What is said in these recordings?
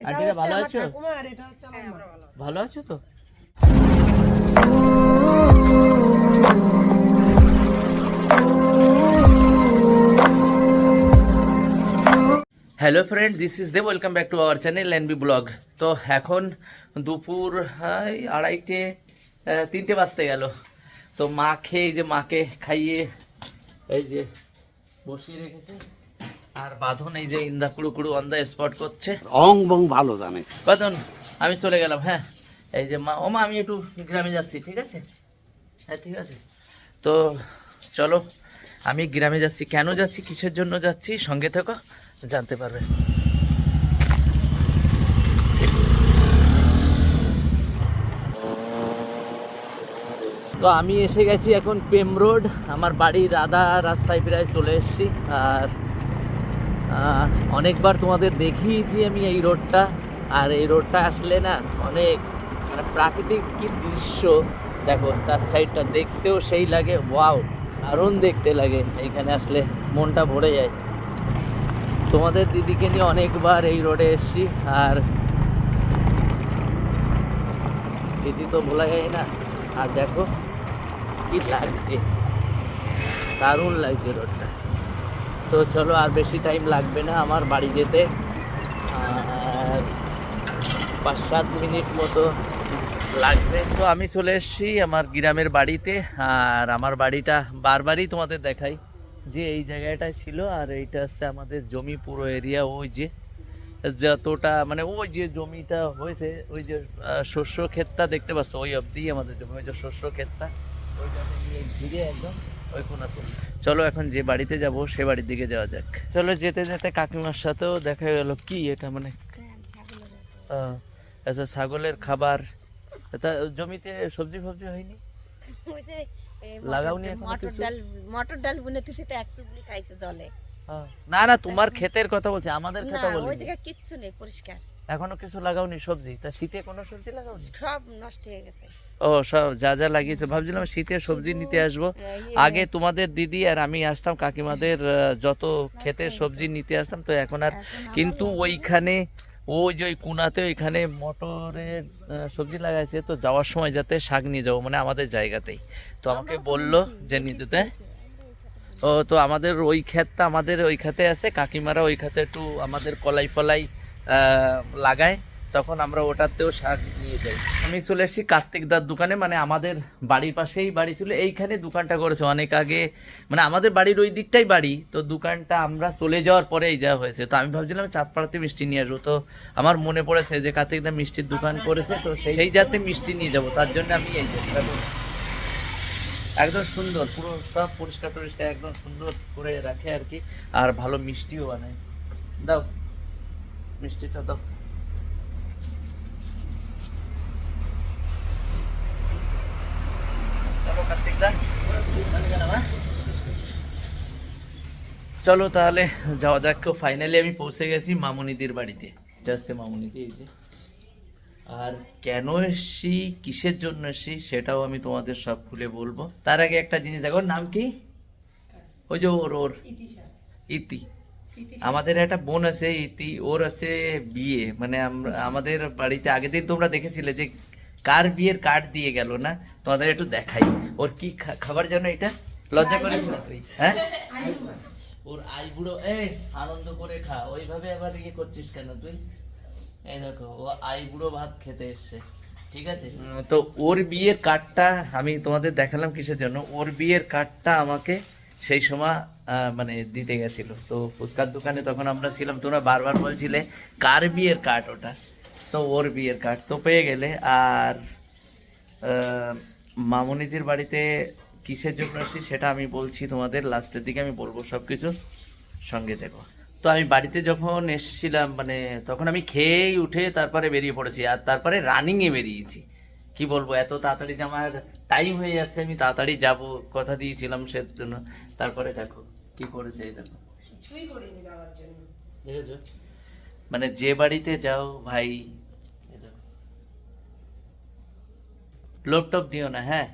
আন্টিরা ভালো আছো? মা। ভালো। আছো তো? Hello friend this is the welcome back to our channel N B blog তো এখন দুপুর আড়াইটে তিনটে বাজতে গেল। তো মা খেয়ে এই যে মাকে খাইয়ে এই যে বসিয়ে রেখেছে। আর বাঁধন এই যে ইন্দা কুড়ু কুড়ু অন দ্য স্পট করছে। অং বং ভালো জানে। বাদন আমি চলে গেলাম হ্যাঁ। এই যে মা ও মা আমি একটু গ্রামে যাচ্ছি ঠিক আছে? হ্যাঁ ঠিক আছে। তো চলো আমি গ্রামে যাচ্ছি। কেন যাচ্ছি? কিসের জন্য যাচ্ছি? সঙ্গে থেকো জানতে পারবে। তো আমি এসে গেছি এখন পেম রোড। আমার বাড়ির আদা রাস্তায় প্রায় চলে এসেছি। আর অনেকবার তোমাদের দেখিয়েছি আমি এই রোডটা, আর এই রোডটা আসলে না অনেক মানে প্রাকৃতিক কি দৃশ্য। দেখো, তার সাইডটা দেখতেও সেই লাগে ওয়াও দারুণ দেখতে লাগে। এইখানে আসলে মনটা ভরে যায়। তোমাদের দিদিকে নিয়ে অনেকবার এই রোডে এসেছি, আর দিদি তো ভোলা যায় না। আর দেখো, কি লাগছে, দারুণ লাগছে রোডটা। তো চলো আর বেশি টাইম লাগবে না আমার বাড়ি যেতে। আর পাঁচ সাত মিনিট মতো লাগবে। তো আমি চলে এসেছি আমার গ্রামের বাড়িতে, আর আমার বাড়িটা বারবারই তোমাদের দেখাই যে এই জায়গাটায় ছিল, আর এইটা হচ্ছে আমাদের জমি পুরো এরিয়া ওই যে যতটা মানে ওই যে জমিটা হয়েছে, ওই যে শস্য ক্ষেতটা দেখতে পাচ্ছ, ওই অবধি আমাদের জমি, ওই যে শস্য ক্ষেতটা। ওই ঘিরে একদম ওই চলো এখন যে বাড়িতে যাব সে বাড়ির দিকে যাওয়া যাক। চলো যেতে যেতে কাকিমার সাথেও দেখা গেল কি এটা মানে আচ্ছা ছাগলের খাবার। তা জমিতে সবজি ফবজি হয়নি? ওই লাগাওনি মটর- ডাল মটর ডাল বুনেতেছি তো এক চুবলি খাইছে জলে। না না তোমার ক্ষেতের কথা বলছি আমাদের না কথা ওই বলি জায়গায় কিচ্ছু নেই পরিষ্কার। এখনও কিছু লাগাওনি সবজি? তা শীতে কোনো সবজি লাগাওনি? সব নষ্ট হয়ে গেছে। ও সব যা যা লাগিয়েছে ভাবছিলাম শীতে সবজি নিতে আসব। আগে তোমাদের দিদি আর আমি আসতাম কাকিমাদের যত ক্ষেতের সবজি নিতে আসতাম তো এখন আর কিন্তু ওইখানে ওই যে ওই কুনাতে ওইখানে মটরের সবজি লাগাইছে তো যাওয়ার সময় যাতে শাক নিয়ে যাব মানে আমাদের জায়গাতেই। তো আমাকে বলল যে নিজেতে ও তো আমাদের ওই ক্ষেতটা আমাদের ওই খাতে আছে কাকিমারা ওই খাতে একটু আমাদের কলাই ফলাই লাগায় তখন আমরা ওটাতেও শাক নিয়ে যাই। আমি চলে এসেছি কার্তিক দার দোকানে মানে আমাদের বাড়ির পাশেই বাড়ি ছিল এইখানে দোকানটা করেছে অনেক আগে। মানে আমাদের বাড়ির ওই দিকটাই বাড়ি, তো দোকানটা আমরা চলে যাওয়ার পরে এই যা হয়েছে। তো আমি ভাবছিলাম চাঁদপাড়াতে মিষ্টি নিয়ে আসব, তো আমার মনে পড়েছে যে কার্তিক দা মিষ্টির দোকান করেছে, তো সেই- যাতে মিষ্টি নিয়ে যাব, তার জন্য আমি এই একদম সুন্দর, পুরো সব পরিষ্কার টরিষ্কার একদম সুন্দর করে রাখে আর কি, আর ভালো মিষ্টিও বানায়। দাও। মিষ্টিটা দাও। চলো তাহলে যাওয়া যাক। ফাইনালি আমি পৌঁছে গেছি মামুনিদির বাড়িতে। এটা হচ্ছে মামুনিদি এই যে। আর কেন এসছি কিসের জন্য এসছি সেটাও আমি তোমাদের সব খুলে বলব। তার আগে একটা জিনিস দেখো নাম কি? ওই যে ওর ওর। ইতি। আমাদের একটা বোন আছে ইতি ওর আছে বিয়ে। মানে আমরা আমাদের বাড়িতে আগের দিন তোমরা দেখেছিলে যে কার বিয়ের কার্ড দিয়ে গেল না? তোমাদের একটু দেখাই। ওর কি খাবার জানো এটা? লজ্জা করিস না? তুই হ্যাঁ? ওর আই বুড়ো এই আনন্দ করে খা। ওইভাবে আবার ইয়ে করছিস কেন তুই? এই দেখো ও আই বুড়ো ভাত খেতে এসছে। ঠিক আছে? তো ওর বিয়ের কার্ডটা আমি তোমাদের দেখালাম কিসের জন্য? ওর বিয়ের কার্ডটা আমাকে সেই সময় মানে দিতে গেছিল। তো ফুচকার দোকানে তখন আমরা ছিলাম, তোমরা বারবার বলছিলে, কার বিয়ের কার্ড ওটা? তো ওর বিয়ের কার্ড তো পেয়ে গেলে। আর মামনিদির বাড়িতে কিসের জন্য আসছি সেটা আমি বলছি তোমাদের, লাস্টের দিকে আমি বলব সব কিছু সঙ্গে দেখো। তো আমি বাড়িতে যখন এসেছিলাম মানে তখন আমি খেয়েই উঠে তারপরে বেরিয়ে পড়েছি, আর তারপরে রানিংয়ে বেরিয়েছি। কি বলব, এত তাড়াতাড়ি আমার টাইম হয়ে যাচ্ছে, আমি তাড়াতাড়ি যাব, কথা দিয়েছিলাম সেজন্য। তারপরে দেখো। কি করেছে এই দেখো। কিছুই করিনি যাওয়ার জন্য। দেখেছ? মানে যে বাড়িতে যাও ভাই এই লোভ টোপ দিও না হ্যাঁ?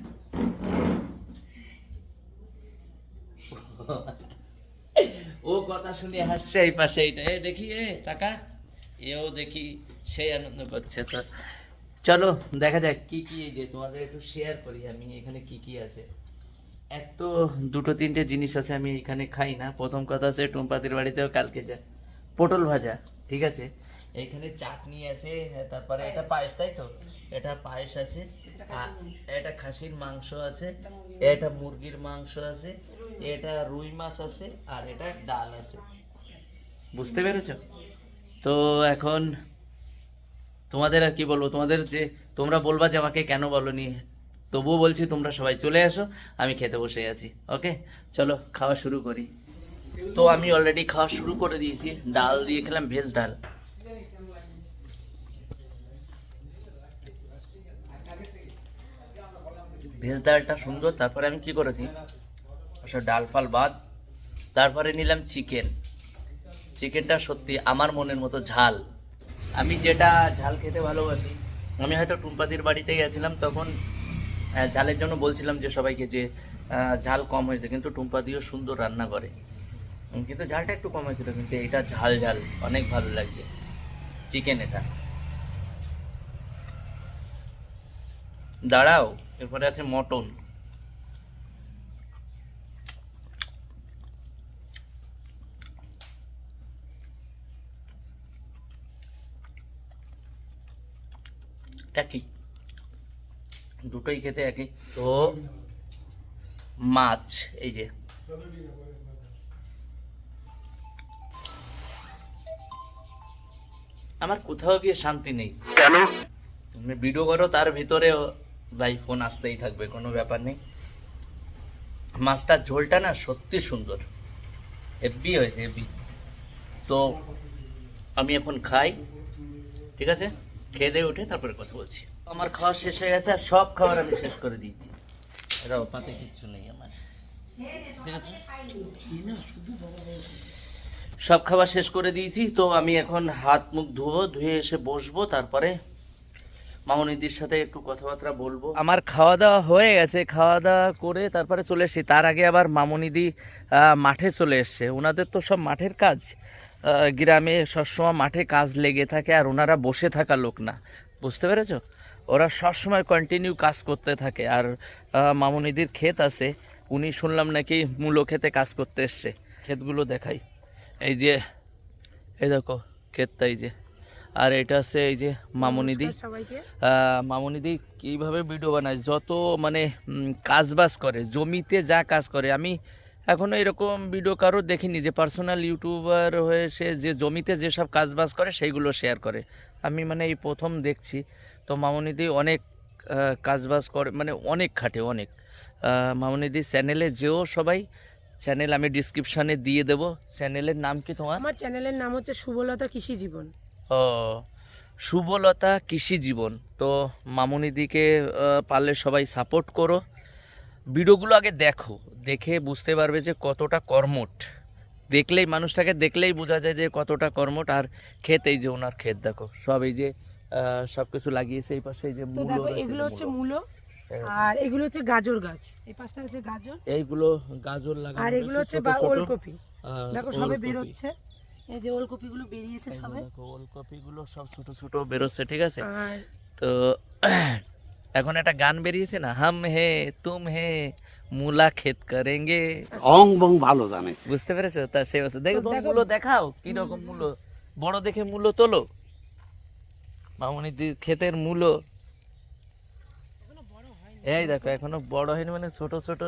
ও কথা শুনে হাসছে এই পাশে এইটা। এ দেখি এ টাকা। এও দেখি সেই আনন্দ করছে তো। চলো দেখা যাক কি কি এই যে তোমাদের একটু শেয়ার করি আমি এখানে কি কি আছে। এক তো দুটো তিনটে জিনিস আছে আমি এখানে খাই না। প্রথম কথা আছে টুম্পাতির বাড়িতেও কালকে যা পটল ভাজা ঠিক আছে? এখানে চাটনি আছে হ্যাঁ, তারপরে এটা পায়েস। তাই তো? এটা পায়েস আছে এটা খাসির মাংস। আছে এটা মুরগির মাংস। আছে এটা রুই মাছ আছে আর এটা ডাল আছে। বুঝতে পেরেছ? তো এখন তোমাদের আর কি বলব? তোমাদের যে তোমরা বলবা যে আমাকে কেন বলনি? তবুও বলছি তোমরা সবাই চলে আসো, আমি খেতে বসে আছি, ওকে? চলো, খাওয়া শুরু করি। তো আমি অলরেডি খাওয়া শুরু করে দিয়েছি, ডাল দিয়ে খেলাম ভেজ ডাল। ভেজ ডালটা সুন্দর, তারপরে আমি কি করেছি? আচ্ছা ডাল, ফাল বাদ তারপরে নিলাম চিকেন। চিকেনটা সত্যি আমার মনের মতো ঝাল। আমি যেটা ঝাল খেতে ভালোবাসি, আমি হয়তো টুম্পাদির বাড়িতে গেছিলাম তখন ঝালের জন্য বলছিলাম যে সবাইকে যে ঝাল কম হয়েছে, কিন্তু টুম্পাদিও সুন্দর রান্না করে। কিন্তু ঝালটা একটু কম হয়েছিল, কিন্তু এটা ঝাল ঝাল, অনেক ভালো লাগছে। চিকেন এটা। দাঁড়াও, এরপরে আছে মটন। একই দুটোই খেতে একই। তো মাছ এই যে। আমার কোথাও গিয়ে শান্তি নেই। কেন? তুমি ভিডিও করো তার ভিতরে ভাই ফোন আসতেই থাকবে কোনো ব্যাপার নেই। মাছটার ঝোলটা না সত্যি সুন্দর। হেভি হয়েছে হেভি তো আমি এখন খাই ঠিক আছে? খেয়ে দিয়ে উঠে তারপরে কথা বলছি। আমার খাওয়া শেষ হয়ে গেছে আর সব খাবার আমি শেষ করে দিয়েছি এরাও পাতে কিচ্ছু নেই আমার। ঠিক আছে? সব খাবার শেষ করে দিয়েছি, তো আমি এখন হাত মুখ ধুবো, ধুয়ে এসে বসবো, তারপরে মামনিদির সাথে একটু কথাবার্তা বলব। আমার খাওয়া দাওয়া হয়ে গেছে, খাওয়া দাওয়া করে তারপরে চলে এসেছি। তার আগে আবার মামনিদি মাঠে চলে এসছে। ওনাদের তো সব মাঠের কাজ। গ্রামে সবসময় মাঠে কাজ লেগে থাকে আর ওনারা বসে থাকা লোক না। বুঝতে পেরেছ? ওরা সবসময় কন্টিনিউ কাজ করতে থাকে। আর মামনিদির ক্ষেত আছে। উনি শুনলাম নাকি মূলো ক্ষেতে কাজ করতে এসছে। ক্ষেতগুলো দেখাই। এই যে এই দেখো ক্ষেতটা এই যে। আর এটা আছে এই যে মামনিদি। মামনিদি কীভাবে ভিডিও বানায়? যত মানে কাজবাজ করে জমিতে যা কাজ করে। আমি এখনও এরকম ভিডিও কারও দেখিনি যে পার্সোনাল ইউটিউবার হয়ে সে যে জমিতে যেসব কাজবাজ করে সেইগুলো শেয়ার করে। আমি মানে এই প্রথম দেখছি। তো মামনিদি অনেক কাজবাজ করে মানে অনেক খাটে অনেক। মামনিদি চ্যানেলে যেও সবাই। চ্যানেল আমি ডিসক্রিপশানে দিয়ে দেবো। চ্যানেলের নাম কি তোমার? আমার চ্যানেলের নাম হচ্ছে সুবলতা কৃষি জীবন। ও শুভলতা কৃষি জীবন। তো মামুনিদিকে পারলে সবাই সাপোর্ট করো। ভিডিওগুলো আগে দেখো। দেখে বুঝতে পারবে যে কতটা কর্মট দেখলেই মানুষটাকে দেখলেই বোঝা যায় যে কতটা কর্মট আর ক্ষেত এই যে ওনার ক্ষেত দেখো। সব এই যে সব কিছু লাগিয়েছে এই পাশে এই যে মূলো দেখো এগুলো হচ্ছে মূলো। মূলো আর এগুলো হচ্ছে গাজর গাছ। এই পাশটা হচ্ছে গাজর। এইগুলো গাজর লাগানো আর এগুলো হচ্ছে বা- ওলকপি। দেখো সবে ওলকপি। বেরোচ্ছে। এই যে ওলকপি গুলো বেরিয়েছে সবে। দেখো ওলকপি গুলো সব ছোট ছোট বেরোচ্ছে ঠিক আছে? তো এখন একটা গান বেরিয়েছে না? হাম হে তুম হে মুলা খেত করেঙ্গে। অং বং ভালো জানে। বুঝতে পেরেছ? তার সেই অবস্থা। দেখো- মূলো দেখাও কি রকম মূলো। বড় দেখে মূলো তোলো। ক্ষেতের মূলো। এই দেখো এখনও বড় হয়নি মানে ছোট ছোট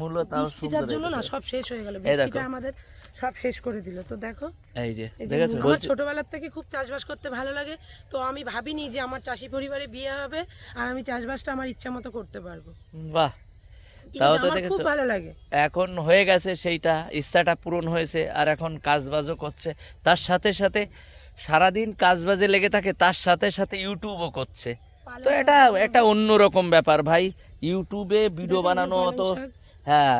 মূলো তাও বৃষ্টিটার জন্য না সব শেষ হয়ে গেল। বৃষ্টিটা আমাদের সব শেষ করে দিল। তো দেখো এই যে দেখেছ? আমার ছোটবেলার থেকে খুব চাষবাস করতে ভালো লাগে। তো আমি ভাবিনি যে আমার চাষি পরিবারে বিয়ে হবে আর আমি চাষবাসটা আমার ইচ্ছা মতো করতে পারব। বাহ। তাও তো দেখেছ। ভালো লাগে। এখন হয়ে গেছে সেইটা ইচ্ছাটা পূরণ হয়েছে আর এখন কাজবাজও করছে। তার সাথে সাথে সারাদিন কাজবাজে লেগে থাকে তার সাথে সাথে ইউটিউবও করছে। তো এটা একটা অন্যরকম ব্যাপার ভাই। ইউটিউবে ভিডিও বানানো অত হ্যাঁ।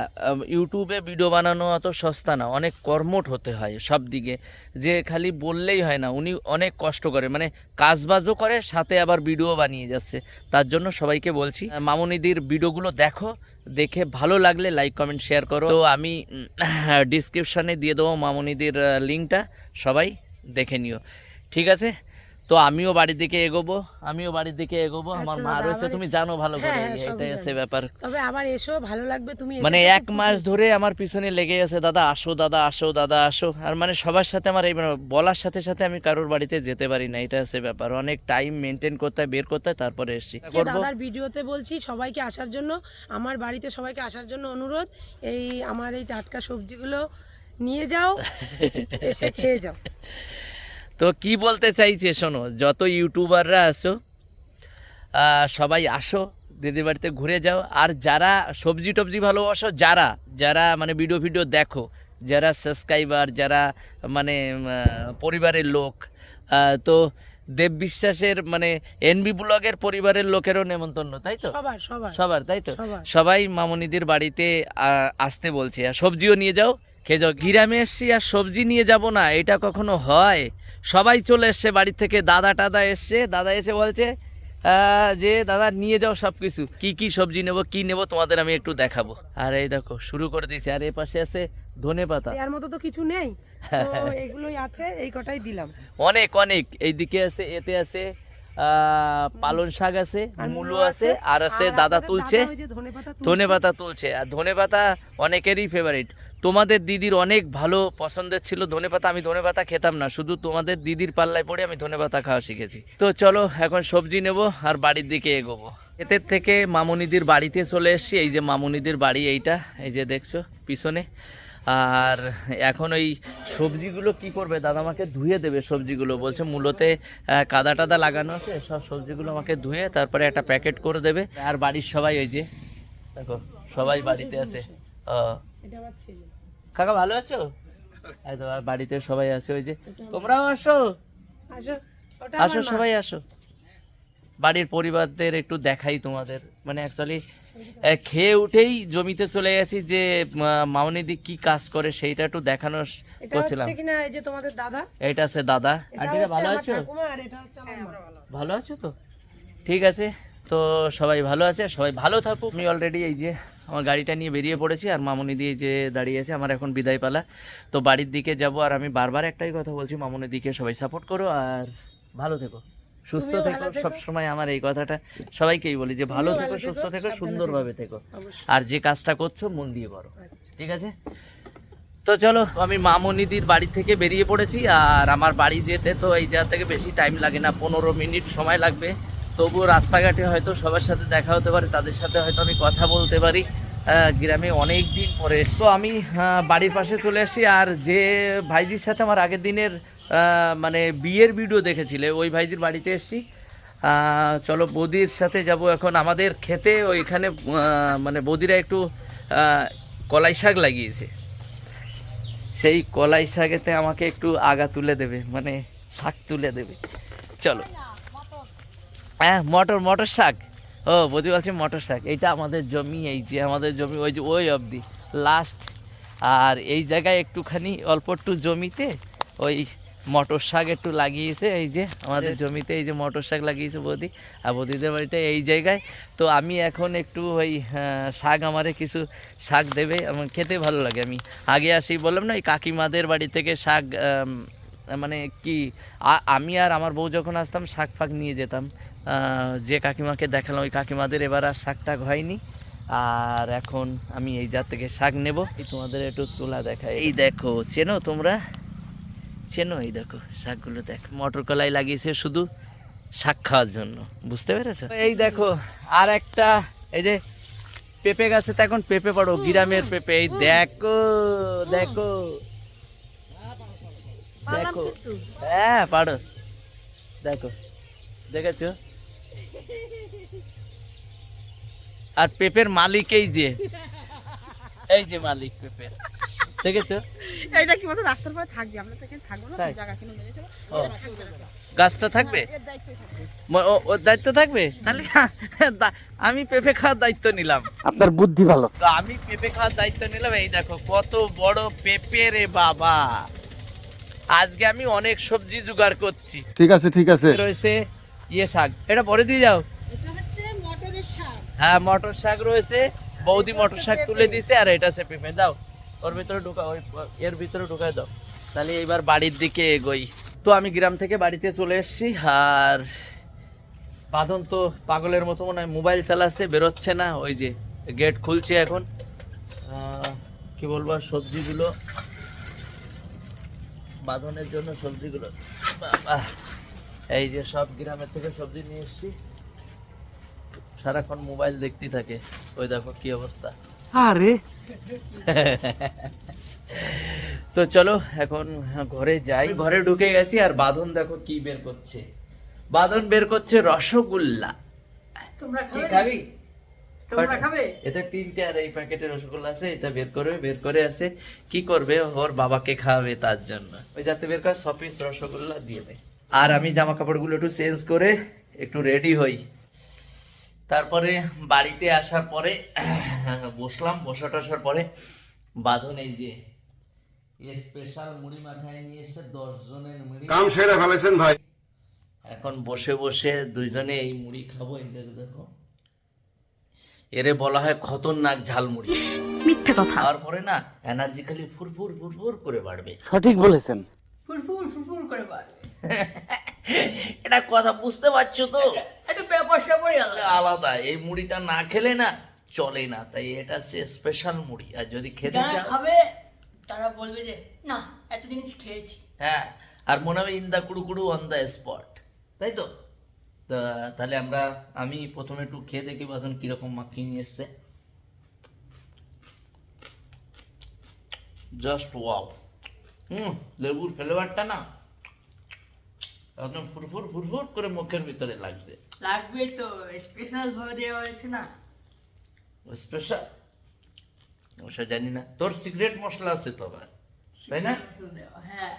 ইউটিউবে ভিডিও বানানো অত সস্তা না অনেক কর্মঠ হতে হয় সব দিকে। যে খালি বললেই হয় না উনি অনেক কষ্ট করে মানে কাজবাজও করে সাথে আবার ভিডিও বানিয়ে যাচ্ছে। তার জন্য সবাইকে বলছি মামুনিদির ভিডিওগুলো দেখো দেখে ভালো লাগলে লাইক কমেন্ট শেয়ার করো। তো আমি ডিসক্রিপশানে দিয়ে দেবো মামুনিদির লিঙ্কটা সবাই দেখে নিও। ঠিক আছে? তো আমিও বাড়ির দিকে এগোবো আমিও বাড়ির দিকে এগোবো আমার আচ্ছা মা রয়েছে তুমি জানো ভালো করে হ্যাঁ, আছে। ব্যাপার। তবে আবার এসো ভালো লাগবে তুমি মানে এক মাস ধরে আমার পিছনে লেগে আছে দাদা আসো দাদা আসো দাদা আসো। আর মানে সবার সাথে আমার এই মানে বলার সাথে সাথে আমি কারোর বাড়িতে যেতে পারি না এটা হচ্ছে ব্যাপার। অনেক টাইম মেনটেন করতে হয় বের করতে হয় তারপরে এসছি দাদার ভিডিওতে বলছি সবাইকে আসার জন্য আমার বাড়িতে সবাইকে আসার জন্য অনুরোধ এই আমার এই টাটকা সবজিগুলো নিয়ে যাও এসে খেয়ে যাও। তো কি বলতে চাইছে শোনো যত ইউটিউবাররা আসো সবাই আসো দিদির বাড়িতে ঘুরে যাও। আর যারা সবজি টবজি ভালোবাসো যারা যারা মানে ভিডিও ভিডিও দেখো যারা সাবস্ক্রাইবার যারা মানে পরিবারের লোক তো দেব বিশ্বাসের মানে এনবি ব্লগের পরিবারের লোকেরও নেমন্তন্ন তাই তো? সবার সবার। সবার তাই তো? সবাই মামনিদের বাড়িতে আসতে বলছে। আর সবজিও নিয়ে যাও খেয়ে যাও গ্রামে এসছি আর সবজি নিয়ে যাব না এটা কখনো হয়? সবাই চলে এসছে বাড়ি থেকে দাদা টাদা এসছে দাদা এসে বলছে যে দাদা নিয়ে যাও সব কিছু কি কি সবজি নেব কি নেব তোমাদের আমি একটু দেখাবো। আর এই দেখো শুরু করে দিয়েছি আর এ পাশে আছে ধনে পাতা। এর মতো তো কিছু নেই এগুলোই আছে এই কটাই দিলাম। অনেক অনেক। এইদিকে আছে এতে আছে আহ, পালন শাক আছে মূলো আছে আর আছে দাদা তুলছে। ওই ধনেপাতা তুলছে। ধনে পাতা তুলছে আর ধনে পাতা অনেকেরই ফেভারিট তোমাদের দিদির অনেক ভালো পছন্দের ছিল, ধনে পাতা। আমি ধনে পাতা খেতাম না, শুধু তোমাদের দিদির পাল্লায় পড়ে আমি ধনে পাতা খাওয়া শিখেছি। তো চলো, এখন সবজি নেব আর বাড়ির দিকে এগোবো। এতের থেকে মামুনিদির বাড়িতে চলে এসেছি, এই যে মামুনিদির বাড়ি এইটা, এই যে দেখছ পিছনে। আর এখন ওই সবজিগুলো কি করবে? দাদা আমাকে ধুয়ে দেবে সবজিগুলো, বলছে মূলতে কাদা টাদা লাগানো আছে, সব সবজিগুলো আমাকে ধুয়ে তারপরে একটা প্যাকেট করে দেবে। আর বাড়ির সবাই ওই যে, দেখো, সবাই বাড়িতে আছে। এটা আমার ছেলে। কাকা ভালো আছো? বাড়িতে সবাই আছে ওই যে তোমরাও আসো। আসো ওটা আসো সবাই আসো। বাড়ির পরিবারদের একটু দেখাই তোমাদের। মানে অ্যাকচুয়ালি খেয়ে উঠেই জমিতে চলে গেছি যে মাউনিদি কি কাজ করে সেইটা একটু দেখানো করছিলাম। এই যে তোমাদের দাদা? এটা আছে দাদা। আন্টিরা ভালো আছো? মা। ভালো আছো। তো? ঠিক আছে তো সবাই ভালো আছে সবাই ভালো থাকুক। আমি অলরেডি এই যে আমার গাড়িটা নিয়ে বেরিয়ে পড়েছি আর মামুনি দিয়ে যে দাঁড়িয়ে আছে আমার এখন বিদায় পালা। তো বাড়ির দিকে যাব আর আমি বারবার একটাই কথা বলছি মামুনির দিকে সবাই সাপোর্ট করো আর ভালো থেকো। সুস্থ থেকো ভালো থেকো। সব সময় আমার এই কথাটা সবাইকেই বলি যে ভালো থেকো সুস্থ থেকো, থেকো সুন্দরভাবে থেকো। আর যে কাজটা করছ মন দিয়ে করো। আচ্ছা। ঠিক আছে? তো চলো আমি মামনিদির বাড়ি থেকে বেরিয়ে পড়েছি আর আমার বাড়ি যেতে তো এই জায়গা থেকে বেশি টাইম লাগে না পনেরো মিনিট সময় লাগবে। তবুও রাস্তাঘাটে হয়তো সবার সাথে দেখা হতে পারে, তাদের সাথে হয়তো আমি কথা বলতে পারি। গ্রামে অনেক দিন পরে তো আমি বাড়ির পাশে চলে আসি, আর যে ভাইজির সাথে আমার আগের দিনের মানে বিয়ের ভিডিও দেখেছিলে, ওই ভাইজির বাড়িতে এসছি। চলো বৌদির সাথে যাব এখন। আমাদের খেতে ওইখানে মানে বৌদিরা একটু কলাই শাক লাগিয়েছে। সেই কলাই শাকেতে আমাকে একটু আগা তুলে দেবে মানে শাক তুলে দেবে। চলো। হ্যাঁ মটর মটর শাক। ও বৌদি বলছে মটর শাক। এইটা আমাদের জমি এই যে আমাদের জমি ওই যে ওই অবধি। লাস্ট আর এই জায়গায় একটুখানি অল্প একটু জমিতে ওই মটর শাক একটু লাগিয়েছে। এই যে আমাদের জমিতে এই যে মটর শাক লাগিয়েছে বৌদি। আর বৌদিদের বাড়িটা এই জায়গায়। তো আমি এখন একটু ওই শাক আমারে কিছু শাক দেবে। আমার খেতে ভালো লাগে। আমি আগে আসি বললাম না এই কাকিমাদের বাড়ি থেকে শাক মানে কি আমি আর আমার বউ যখন আসতাম শাক ফাক নিয়ে যেতাম। যে কাকিমাকে দেখালাম ওই কাকিমাদের এবার আর শাক টাক হয়নি। আর এখন আমি এই জাত থেকে শাক নেব। এই তোমাদের একটু তোলা দেখায় এই দেখো চেনো তোমরা? চেনো? এই দেখো শাকগুলো দেখো। মটর কলাই লাগিয়েছে শুধু শাক খাওয়ার জন্য। বুঝতে পেরেছ? এই দেখো আর একটা এই যে পেঁপে গাছে তো এখন পেঁপে পড়ো গ্রামের পেঁপে। এই দেখো দেখো। দেখো। হ্যাঁ পাড়ো। দেখো দেখেছ? আর পেঁপের মালিক এই যে। এই যে মালিক পেঁপের। দেখেছ? এইটা কি মতো রাস্তার পরে থাকবে। আমরা তো এখানে থাকব না জায়গা কিনে মেরে চলো। গাছটা থাকবে? ওর দায়িত্ব থাকবে? তাহলে আমি পেঁপে খাওয়ার দায়িত্ব নিলাম। আপনার বুদ্ধি ভালো। তো আমি পেঁপে খাওয়ার দায়িত্ব নিলাম। এই দেখো কত বড় পেঁপে রে বাবা। আজকে আমি অনেক সবজি জোগাড় করছি। ঠিক আছে ঠিক আছে। রয়েছে ইয়ে শাক। এটা পরে দিয়ে যাও। হ্যাঁ মটর শাক রয়েছে। বৌদি মটর শাক তুলে দিছে আর এটা হচ্ছে পেঁপে। দাও ওর ভিতরে ঢুকা ওই এর ভিতরে ঢুকায় দাও। তাহলে এবার বাড়ির দিকে এগোই। তো আমি গ্রাম থেকে বাড়িতে চলে এসেছি আর বাঁধন তো পাগলের মতো মনে হয় মোবাইল চালাচ্ছে বেরোচ্ছে না। ওই যে গেট খুলছে এখন। কি বলব সবজিগুলো বাঁধনের জন্য সবজিগুলো বাবা এই যে সব গ্রামের থেকে সবজি নিয়ে এসেছি। সারাক্ষণ মোবাইল দেখতেই থাকে। ওই দেখো কি অবস্থা। আরে। তো চলো এখন ঘরে যাই। ঘরে ঢুকে গেছি আর বাঁধন দেখো কি বের করছে। বাঁধন বের করছে রসগোল্লা। তোমরা কি খাবি? তোমরা খাবে? এতে তিনটে আর এই প্যাকেটে রসগোল্লা আছে এটা বের করবে বের করে আছে কি করবে? ওর বাবাকে খাওয়াবে তার জন্য। ওই যাতে বের করে ছ পিস রসগোল্লা দিয়ে দেয়। আর আমি জামা কাপড়গুলো একটু চেঞ্জ করে একটু রেডি হই। তারপরে বাড়িতে আসার পরে বসলাম বসা টসার পরে বাঁধন এই যে স্পেশাল মুড়ি মাখায় নিয়ে এসে দশ জনের মুড়ি কাম সেরে ফেলেছেন ভাই। এখন বসে বসে দুইজনে এই মুড়ি খাব এই দেখো দেখো। এরে বলা হয় খতরনাক ঝালমুড়ি মিথ্যে কথা। খাওয়ার পরে না এনার্জি খালি ফুরফুর ফুরফুর করে বাড়বে। সঠিক বলেছেন। ফুরফুর ফুরফুর করে বাড়বে। এটা কথা বুঝতে পারছ তো? একটু পেপার সেপারই আলাদা। এই মুড়িটা না খেলে না চলে না তাই এটা হচ্ছে স্পেশাল মুড়ি। আর যদি খেতে চাও খাবে তারা বলবে যে না এত জিনিস খেয়েছি। হ্যাঁ আর মনে হবে ইন দা কুড়ু কুড়ু অন দ্য স্পট তাই তো? তাহলে আমরা আমি প্রথমে একটু খেয়ে দেখি বাদন কীরকম মাখিয়ে নিয়ে এসছে। জাস্ট ওয়াও হুম লেবুর ফ্লেভারটা না? একদম ফুরফুর ফুরফুর করে মুখের ভিতরে লাগছে লাগবে তো স্পেশাল ভাবে দেওয়া হয়েছে না? স্পেশাল অবশ্য জানি না। তোর সিক্রেট মশলা আছে তো আবার তাই না? হ্যাঁ।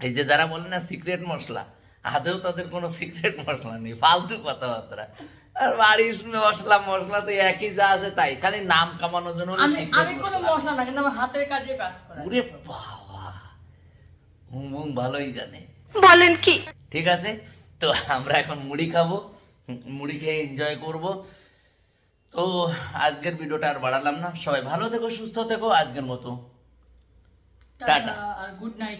এই যে যারা বলে না সিক্রেট মশলা আদেও তাদের কোনো সিক্রেট মশলা নেই ফালতু কথাবার্তা। আর বাড়ির মশলা মশলা তো একই যা আছে তাই খালি নাম কামানোর জন্য আমি আমি কোনো মশলা। না কিন্তু আমার হাতের কাজে কাজ করা ওরে বাবা হুম ভালোই জানে। বলেন কি? ঠিক আছে তো আমরা এখন মুড়ি খাব মুড়ি খেয়ে এনজয় করব। তো আজকের ভিডিওটা আর বাড়ালাম না। সবাই ভালো থেকো সুস্থ থেকো আজকের মতো। টাটা আর গুড নাইট